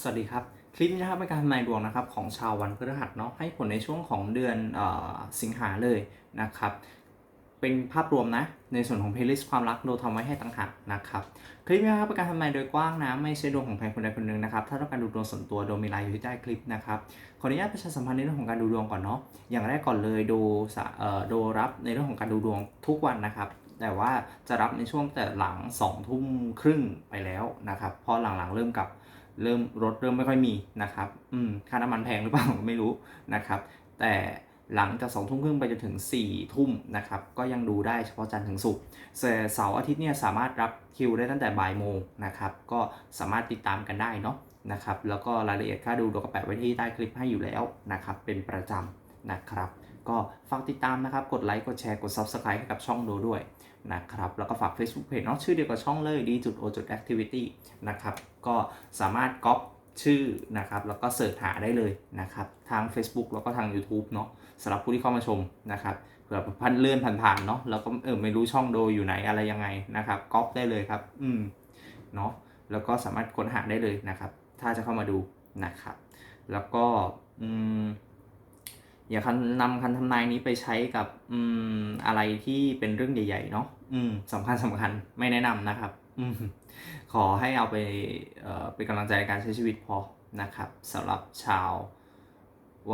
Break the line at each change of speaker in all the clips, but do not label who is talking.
สวัสดีครับ คลิปนี้นะครับเป็นการทำนายดวงนะครับของชาววันพฤหัสเนาะให้ผลในช่วงของเดือนออสิงหาเลยนะครับ เป็นภาพรวมนะ ในส่วนของเพลย์ลิสต์ความรักโดยทำไว้ให้ต่างหากนะครับ คลิปนี้นะครับเป็นการทำนายโดยกว้างนะไม่ใช่ดวงของใครคนใดคนหนึ่งนะครับ ถ้าต้องการดูดวงส่วนตัวโดยมีไลน์อยู่ที่ใต้คลิปนะครับขออนุญาตประชาสัมพันธ์ในเรื่องของการดูดวงก่อนเนาะอย่างแรกก่อนเลยดูดูรับในเรื่องของการดูดวงทุกวันนะครับแต่ว่าจะรับในช่วงแต่หลัง2องทุ่มครึ่งไปแล้วนะครับเพราะหลังๆเริ่มกับ เริ่มรถเริ่มไม่ค่อยมีนะครับ อืม ค่าน้ำมันแพงหรือเปล่าไม่รู้นะครับ แต่หลังจากสองทุ่มครึ่งไปจนถึง4ี่ทุ่มนะครับ ก็ยังดูได้เฉพาะจันทร์ถึงศุกร์เสาร์อาทิตย์เนี่ยสามารถรับคิวได้ตั้งแต่บ่ายโมงนะครับ ก็สามารถติดตามกันได้เนาะนะครับ แล้วก็รายละเอียดค่าดูเราก็แปะไว้ที่ใต้คลิปให้อยู่แล้วนะครับ เป็นประจำนะครับ ก็ฝากติดตามนะครับ กดไลค์ กดแชร์ กด Subscribe ให้กับช่องโดด้วยนะครับ แล้วก็ฝาก Facebook Page เนาะชื่อเดียวกับช่องเลย d.o.activity นะครับ ก็สามารถก๊อปชื่อนะครับ แล้วก็เสิร์ชหาได้เลยนะครับ ทาง Facebook แล้วก็ทาง YouTube เนาะสำหรับผู้ที่เข้ามาชมนะครับเผื่อพันเลื่อนผ่านๆเนาะแล้วก็เออไม่รู้ช่องโดอยู่ไหนอะไรยังไงนะครับก๊อปได้เลยครับ อืมเนาะแล้วก็สามารถค้นหาได้เลยนะครับ ถ้าจะเข้ามาดูนะครับ แล้วก็อืม อย่าคันนำคันทำนายนี้ไปใช้กับอืมอะไรที่เป็นเรื่องใหญ่ ๆ เนาะอืมสำคัญสำคัญไม่แนะนำนะครับอืมขอให้เอาไปเอ่อเป็นกำลังใจในการใช้ชีวิตพอนะครับสำหรับชาว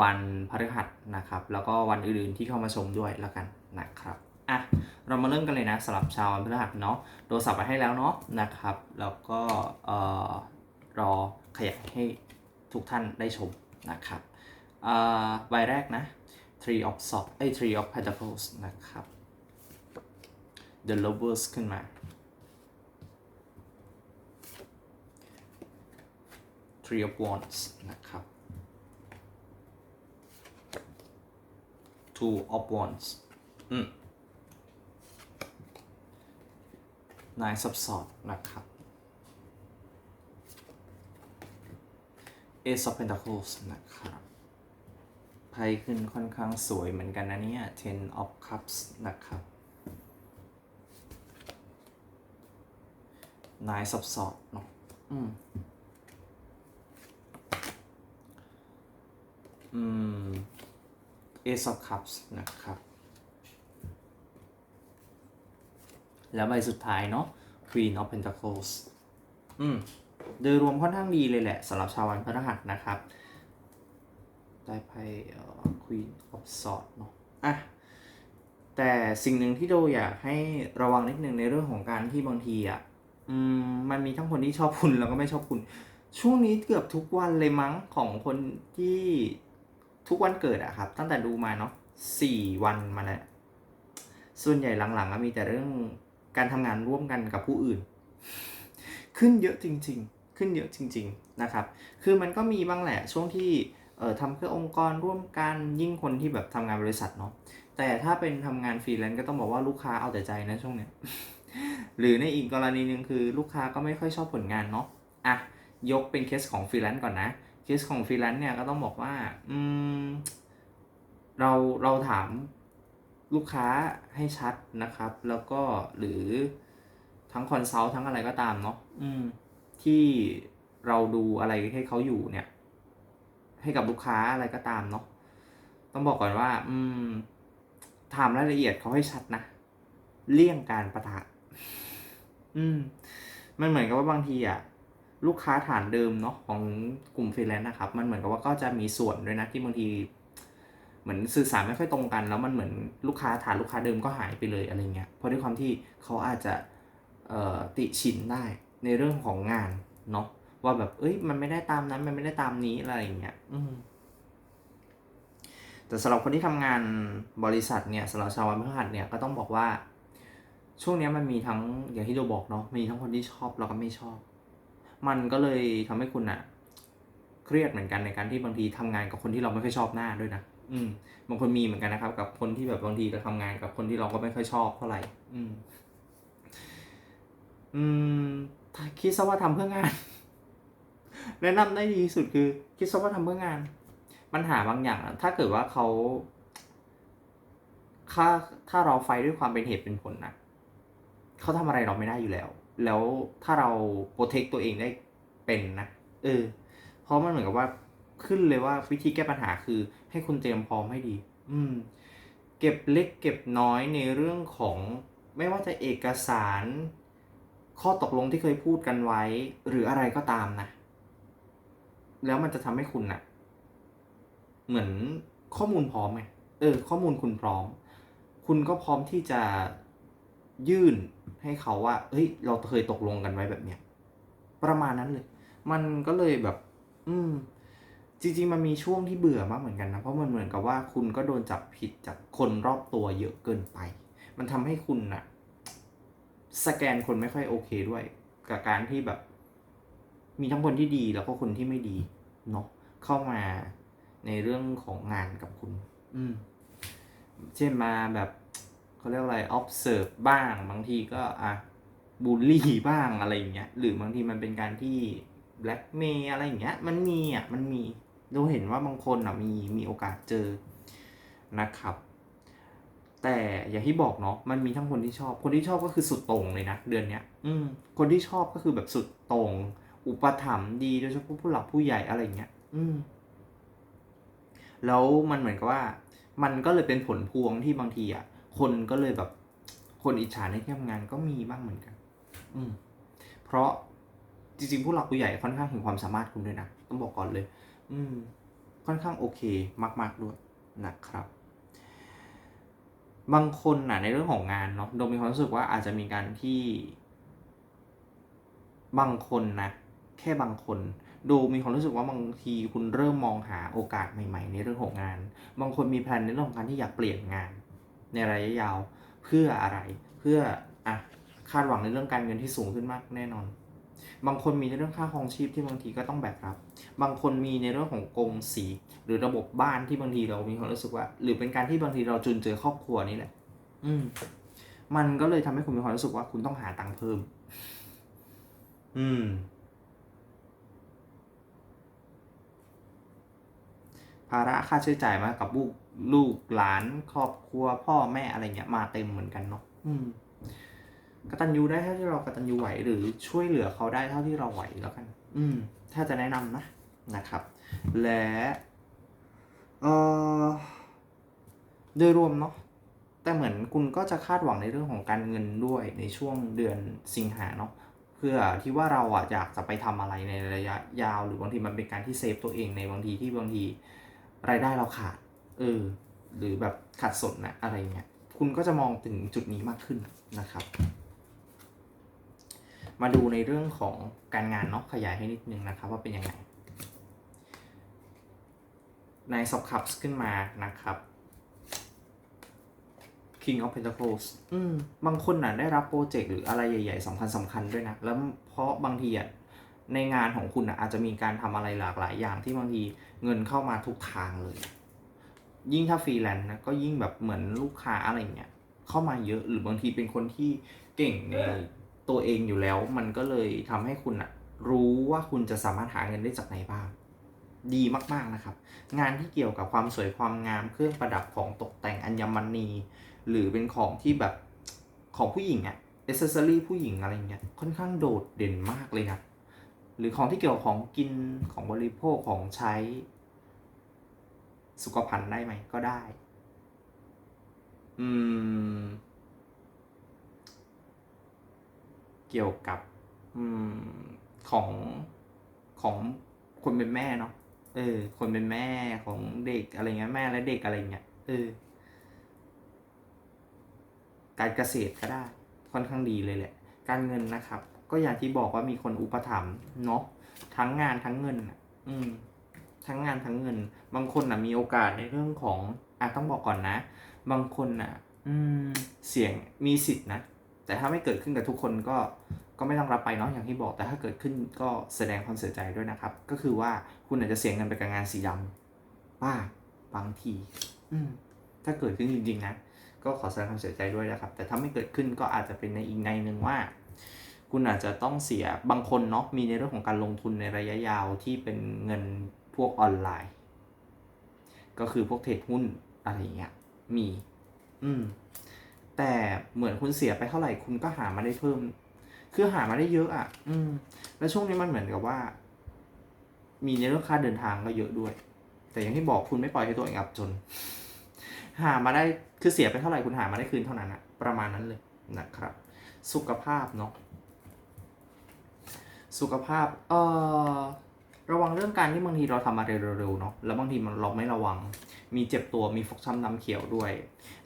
วันพฤหัสนะครับ แล้วก็วันอื่นๆที่เข้ามาชมด้วยแล้วกันนะครับอะเรามาเริ่มกันเลยนะสำหรับชาววันพฤหัสเนาะโดนสับไปให้แล้วเนาะนะครับ แล้วก็เอ่อรอขยายให้ทุกท่านได้ชมนะครับอ่า ใบแรกนะ Three of Swords เอ้ Three of Pentacles นะครับ The Lovers ขึ้นมา Three of Wands นะครับ Two of Wands อืม Nine of Swords นะครับ Ace of Pentacles นะครับ ไพ่ขึ้นค่อนข้างสวยเหมือนกันนะเนี่ย Ten of Cups นะครับ Nine of Swords เนาะอืม อืม Ace of Cups นะครับ แล้วใบสุดท้ายเนาะ Queen of Pentacles อืม โดยรวมค่อนข้างดีเลยแหละสำหรับชาววันพฤหัสนะครับ ได้ไพ่เอ่อ Queen of Swords เนาะอะแต่สิ่งหนึ่งที่โดอยากให้ระวังนิดนึงในเรื่องของการที่บางทีอะอืมมันมีทั้งคนที่ชอบคุณแล้วก็ไม่ชอบคุณ ช่วงนี้เกือบทุกวันเลยมั้งของคนที่ทุกวันเกิดอะครับ ตั้งแต่ดูมาเนาะสี่วันมาแล้วส่วนใหญ่หลังๆอะมีแต่เรื่องการทำงานร่วมกันกับผู้อื่น ขึ้นเยอะจริง ๆ ขึ้นเยอะจริง ๆนะครับ คือมันก็มีบ้างแหละช่วงที่ เออทำเพื่อองค์กรร่วมกันยิ่งคนที่แบบทำงานบริษัทเนาะแต่ถ้าเป็นทำงานฟรีแลนซ์ก็ต้องบอกว่าลูกค้าเอาแต่ใจนะช่วงเนี้ยหรือในอีกกรณีหนึ่งคือลูกค้าก็ไม่ค่อยชอบผลงานเนาะอะยกเป็นเคสของฟรีแลนซ์ก่อนนะเคสของฟรีแลนซ์เนี่ยก็ต้องบอกว่าอืมเราเราถามลูกค้าให้ชัดนะครับ แล้วก็หรือทั้งคอนซัลท์ทั้งอะไรก็ตามเนาะอืมที่เราดูอะไรให้เขาอยู่เนี่ย ให้กับลูกค้าอะไรก็ตามเนาะต้องบอกก่อนว่า อืมถามรายละเอียดเขาให้ชัดนะเลี่ยงการประทะ อืม มันเหมือนกับว่าบางทีอะลูกค้าฐานเดิมเนาะของกลุ่มฟรีแลนซ์นะครับ มันเหมือนกับว่าก็จะมีส่วนด้วยนะที่บางที เหมือนสื่อสารไม่ค่อยตรงกัน แล้วมันเหมือนลูกค้าฐานลูกค้าเดิมก็หายไปเลยอะไรเงี้ยเพราะด้วยความที่เขาอาจจะติชินได้ในเรื่องของงานเนาะ ว่าแบบ เอ้ย มันไม่ได้ตามนั้น มันไม่ได้ตามนี้อะไรอย่างเงี้ยอืมแต่สำหรับคนที่ทำงานบริษัทเนี่ยสำหรับชาววันพฤหัสเนี่ยก็ต้องบอกว่า ช่วงเนี้ยมันมีทั้งอย่างที่เราบอกเนาะมีทั้งคนที่ชอบแล้วก็ไม่ชอบ มันก็เลยทำให้คุณอะเครียดเหมือนกันในการที่บางทีทำงานกับคนที่เราไม่ค่อยชอบหน้าด้วยนะอืมบางคนมีเหมือนกันนะครับ กับคนที่แบบบางทีเราทำงานกับคนที่เราก็ไม่ค่อยชอบเท่าไหร่ อืม อืมถ้าคิดซะว่าทำเพื่องาน แนะนำได้ดีที่สุดคือ คิดซะว่าทำเพื่องาน ปัญหาบางอย่าง ถ้าเกิดว่าเขาถ้าถ้าเราไฟด้วยความเป็นเหตุเป็นผลนะเขาทำอะไรเราไม่ได้อยู่แล้ว แล้วถ้าเราโปรเทคตัวเองได้เป็นนะเออ เพราะมันเหมือนกับว่าขึ้นเลยว่าวิธีแก้ปัญหาคือ ให้คุณเตรียมพร้อมให้ดี อืม เก็บเล็กเก็บน้อยในเรื่องของไม่ว่าจะเอกสาร ข้อตกลงที่เคยพูดกันไว้ หรืออะไรก็ตามนะ แล้วมันจะทำให้คุณนะ่ะ เหมือนข้อมูลพร้อมไงเออ ข้อมูลคุณพร้อม คุณก็พร้อมที่จะยื่นให้เขาว่า เฮ้ย เราเคยตกลงกันไว้แบบเนี้ยประมาณนั้นเลย มันก็เลยแบบ อืม จริง ๆ มันมีช่วงที่เบื่อมากเหมือนกันนะ เพราะมันเหมือนกับว่าคุณก็โดนจับผิดจากคนรอบตัวเยอะเกินไป มันทำให้คุณนะสแกนคนไม่ค่อยโอเคด้วย กับการที่แบบ มีทั้งคนที่ดีแล้วก็คนที่ไม่ดีเนาะเข้ามาในเรื่องของงานกับคุณ อืม เช่นมาแบบเขาเรียกว่าอะไร observe บ้าง บางทีก็อะบูลลี่บ้างอะไรอย่างเงี้ย หรือบางทีมันเป็นการที่ blackmail อะไรอย่างเงี้ย มันมีอะ มันมี เราเห็นว่าบางคนอะมีมีโอกาสเจอนะครับ แต่อย่างที่บอกเนาะ มันมีทั้งคนที่ชอบ คนที่ชอบก็คือสุดโต่งเลยนะเดือนเนี้ย อืม คนที่ชอบก็คือแบบสุดโต่ง อุปถัมภ์ดีโดยเฉพาะผู้หลักผู้ใหญ่อะไรอย่างเงี้ย อืม แล้วมันเหมือนกับว่า มันก็เลยเป็นผลพวงที่บางทีอะ คนก็เลยแบบ คนอิจฉาในที่ทำงานก็มีบ้างเหมือนกัน อืม เพราะจริงๆผู้หลักผู้ใหญ่ค่อนข้างเห็นความสามารถคุณด้วยนะต้องบอกก่อนเลย อืม ค่อนข้างโอเคมาก ๆด้วยนะครับ บางคนน่ะในเรื่องของงานเนาะโดมมีความรู้สึกว่าอาจจะมีการที่ บางคนนะ แค่บางคน ดูมีความรู้สึกว่าบางทีคุณเริ่มมองหาโอกาสใหม่ ๆ ในเรื่องของงาน บางคนมีแผนในเรื่องของการที่อยากเปลี่ยนงาน ในระยะยาวเพื่ออะไร เพื่ออะคาดหวังในเรื่องการเงินที่สูงขึ้นมากแน่นอน บางคนมีในเรื่องค่าครองชีพที่บางทีก็ต้องแบกรับ บางคนมีในเรื่องของกงสี หรือระบบบ้านที่บางทีเรามีความรู้สึกว่า หรือเป็นการที่บางทีเราจุนเจอครอบครัวนี่แหละ อืม มันก็เลยทำให้คุณมีความรู้สึกว่าคุณต้องหาตังค์เพิ่ม อืม ภาระค่าใช้จ่ายมากับลูกลูกหลานครอบครัวพ่อแม่อะไรเงี้ยมาเต็มเหมือนกันเนาะอืมกตัญญูได้เท่าที่เรากตัญญูไหวหรือช่วยเหลือเขาได้เท่าที่เราไหวแล้วกัน อืม ถ้าจะแนะนำนะนะครับ และเออโดยรวมเนาะแต่เหมือนคุณก็จะคาดหวังในเรื่องของการเงินด้วยในช่วงเดือนสิงหาเนาะเพื่อที่ว่าเราอะอยากจะไปทำอะไรในระยะยาว หรือบางทีมันเป็นการที่เซฟตัวเองในบางทีที่บางที รายได้เราขาด เออ หรือแบบขาดสนนะอะไรเงี้ย คุณก็จะมองถึงจุดนี้มากขึ้นนะครับ มาดูในเรื่องของการงานเนาะขยายให้นิดนึงนะครับ ว่าเป็นยังไงในสอบคัพขึ้นมานะครับ King of Pentacles อืม บางคนน่ะได้รับโปรเจกต์หรืออะไรใหญ่ ๆสำคัญสำคัญด้วยนะ แล้วเพราะบางทีอะ ในงานของคุณอะอาจจะมีการทำอะไรหลากหลายอย่างที่บางทีเงินเข้ามาทุกทางเลย ยิ่งถ้าฟรีแลนซ์นะก็ยิ่งแบบเหมือนลูกค้าอะไรเงี้ยเข้ามาเยอะหรือบางทีเป็นคนที่เก่งในตัวเองอยู่แล้ว มันก็เลยทำให้คุณอะรู้ว่าคุณจะสามารถหาเงินได้จากไหนบ้าง ดีมากๆนะครับ งานที่เกี่ยวกับความสวยความงามเครื่องประดับของตกแต่งอัญมณี หรือเป็นของที่แบบของผู้หญิงอะเอเซอรี่ผู้หญิงอะไรเงี้ยค่อนข้างโดดเด่นมากเลยนะ รือของที่เกี่ยวกับของกินของบริโภคของใช้ สุขภัณฑ์ได้ไหมก็ได้ อืม เกี่ยวกับ อืม ของของคนเป็นแม่เนาะเออ คนเป็นแม่ของเด็กอะไรเงี้ยแม่และเด็กอะไรเงี้ยเออ การเกษตรก็ได้ ค่อนข้างดีเลยแหละ การเงินนะครับ ก็อย่างที่บอกว่ามีคนอุปถัมภ์เนาะทั้งงานทั้งเงินอืม ทั้งงานทั้งเงิน บางคนนะมีโอกาสในเรื่องของอะต้องบอกก่อนนะ บางคนน่ะ อืม เสี่ยงมีสิทธินะแต่ถ้าไม่เกิดขึ้นกับทุกคนก็ก็ไม่ต้องรับไปเนาะอย่างที่บอกแต่ถ้าเกิดขึ้นก็แสดงความเสียใจด้วยนะครับ ก็คือว่าคุณอาจจะเสียเงินไปกับงานสีดำบ้าบางที อืม ถ้าเกิดขึ้นจริงๆนะก็ขอแสดงความเสียใจด้วยนะครับ แต่ถ้าไม่เกิดขึ้นก็อาจจะเป็นในอีกในหนึ่งว่า คุณอาจจะต้องเสียบางคนเนาะมีในเรื่องของการลงทุนในระยะยาวที่เป็นเงินพวกออนไลน์ ก็คือพวกเทรดหุ้นอะไรอย่างเงี้ยมี อืม แต่เหมือนคุณเสียไปเท่าไหร่คุณก็หามาได้เพิ่ม คือหามาได้เยอะอะ อืม แล้วช่วงนี้มันเหมือนกับว่า มีในเรื่องค่าเดินทางก็เยอะด้วย แต่อย่างที่บอกคุณไม่ปล่อยให้ตัวเองอับจน หามาได้คือเสียไปเท่าไหร่คุณหามาได้คืนเท่านั้นอะประมาณนั้นเลยนะครับ สุขภาพเนาะ สุขภาพ เอ่อ ระวังเรื่องการที่บางทีเราทำอะไรเร็วๆเนาะ แล้วบางทีมันเราไม่ระวัง มีเจ็บตัว มีฟกช้ำน้ำเขียวด้วย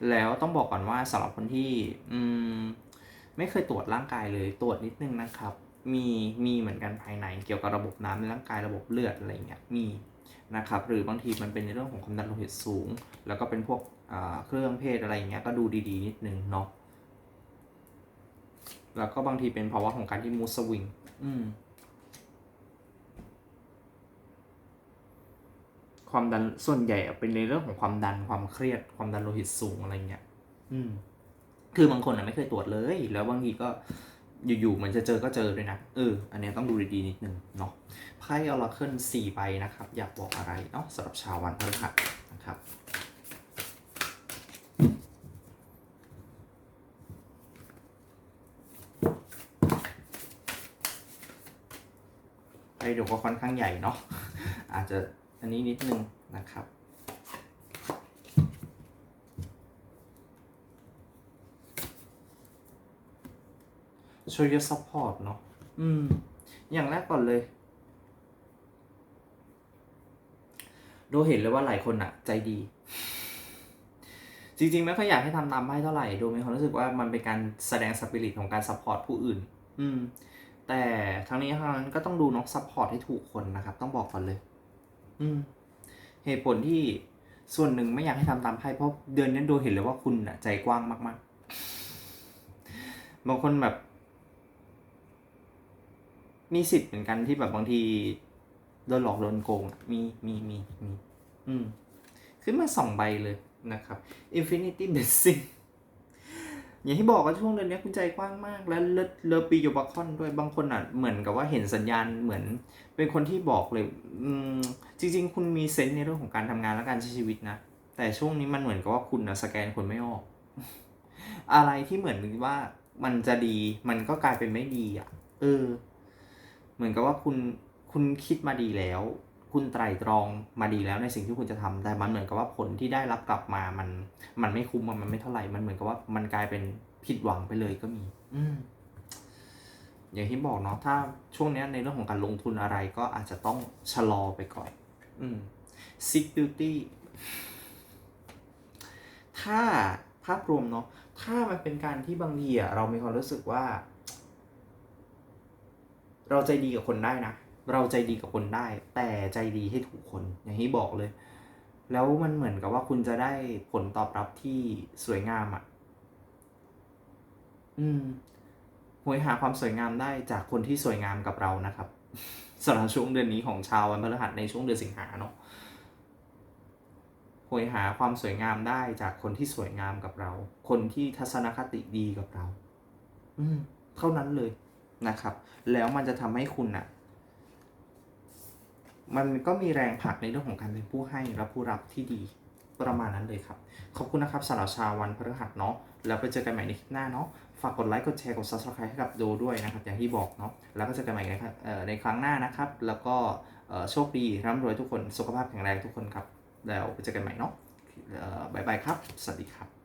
แล้วต้องบอกก่อนว่าสำหรับคนที่ อืม ไม่เคยตรวจร่างกายเลย ตรวจนิดนึงนะครับ มี มีเหมือนกันภายใน เกี่ยวกับระบบน้ำในร่างกายระบบเลือดอะไรเงี้ย มีนะครับ หรือบางทีมันเป็นในเรื่องของความดันโลหิตสูง แล้วก็เป็นพวกเครื่องเพศอะไรเงี้ย ก็ดูดีๆ นิดนึงเนาะ แล้วก็บางทีเป็นภาวะของการที่มูสวิง อืม ความดันส่วนใหญ่อะเป็นในเรื่องของความดันความเครียดความดันโลหิตสูงอะไรเงี้ย อืม คือบางคนอะไม่เคยตรวจเลย แล้วบางทีก็อยู่ๆมันจะเจอก็เจอเลยนะเอออันเนี้ยต้องดูดีๆนิดนึงเนาะไพ่ออราเคิลสี่ใบนะครับ อยากบอกอะไรเนาะสำหรับชาววันพฤหัสนะครับ ก็ค่อนข้างใหญ่เนาะอาจจะอันนี้นิดนึงนะครับ show your support เนาะอืม อย่างแรกก่อนเลยโดเห็นเลยว่าหลายคนอะใจดี จริงๆไม่ค่อยอยากให้ทำตามไพ่เท่าไหร่ โดมีความรู้สึกว่ามันเป็นการแสดงสปิริตของการซัพพอร์ตผู้อื่น อืม แต่ทั้งนี้ทั้งนั้นก็ต้องดูเนกซัพพอร์ตให้ถูกคนนะครับ ต้องบอกก่อนเลย อืม เหตุผลที่ส่วนหนึ่งไม่อยากให้ทำตามไพ่เพราะเดือนนี้โดเห็นเลยว่าคุณอะใจกว้างมากๆ บางคนแบบ มีสิทธิ์เหมือนกันที่แบบบางทีโดนหลอกโดนโกงมีมีมีมี อืม ขึ้นมาสองใบเลยนะครับ Infinity Blessing อย่างที่บอกว่าช่วงเดือนนี้คุณใจกว้างมาก และเลิศเลอปีโยบาคอนด้วยบางคนอะเหมือนกับว่าเห็นสัญญาณเหมือน เป็นคนที่บอกเลยอืมจริง ๆ คุณมีเซนส์ในเรื่องของการทำงานและการใช้ชีวิตนะ แต่ช่วงนี้มันเหมือนกับว่าคุณนะสแกนคนไม่ออก อะไรที่เหมือนว่ามันจะดี มันก็กลายเป็นไม่ดีอะ เออ เหมือนกับว่าคุณคุณคิดมาดีแล้ว คุณไตร่ตรองมาดีแล้วในสิ่งที่คุณจะทำแต่มันเหมือนกับว่าผลที่ได้รับกลับมามัน มันไม่คุ้มอะมันไม่เท่าไหร่มันเหมือนกับว่ามันกลายเป็นผิดหวังไปเลยก็มี อืมอย่างที่บอกเนาะถ้าช่วงเนี้ยในเรื่องของการลงทุนอะไรก็อาจจะต้องชะลอไปก่อน อืม sick beauty ถ้าภาพรวมเนาะถ้ามันเป็นการที่บางทีอะเรามีความรู้สึกว่า เราใจดีกับคนได้นะ เราใจดีกับคนได้ แต่ใจดีให้ถูกคน อย่างที่บอกเลย แล้วมันเหมือนกับว่าคุณจะได้ผลตอบรับที่สวยงามอะ่ะ อืมหวยหาความสวยงามได้จากคนที่สวยงามกับเรานะครับสำหรับช่วงเดือนนี้ของชาววันพฤหัสในช่วงเดือนสิงหาเนาะหวยหาความสวยงามได้จากคนที่สวยงามกับเรา คนที่ทัศนคติดีกับเรา อืม เท่านั้นเลยนะครับ แล้วมันจะทำให้คุณอะ มันก็มีแรงผลักในเรื่องของการเป็นผู้ให้และผู้รับที่ดีประมาณนั้นเลยครับ ขอบคุณนะครับสำหรับชาววันพฤหัสเนาะแล้วไปเจอกันใหม่ในคลิปหน้าเนาะฝากกดไลค์กดแชร์กด subscribe ให้กับโดด้วยนะครับ อย่างที่บอกเนาะแล้วก็เจอกันใหม่ในครับเอ่อในครั้งหน้านะครับ แล้วก็โชคดีร่ำรวยทุกคนสุขภาพแข็งแรงทุกคนครับ แล้วไปเจอกันใหม่เนาะบายบายครับ สวัสดีครับ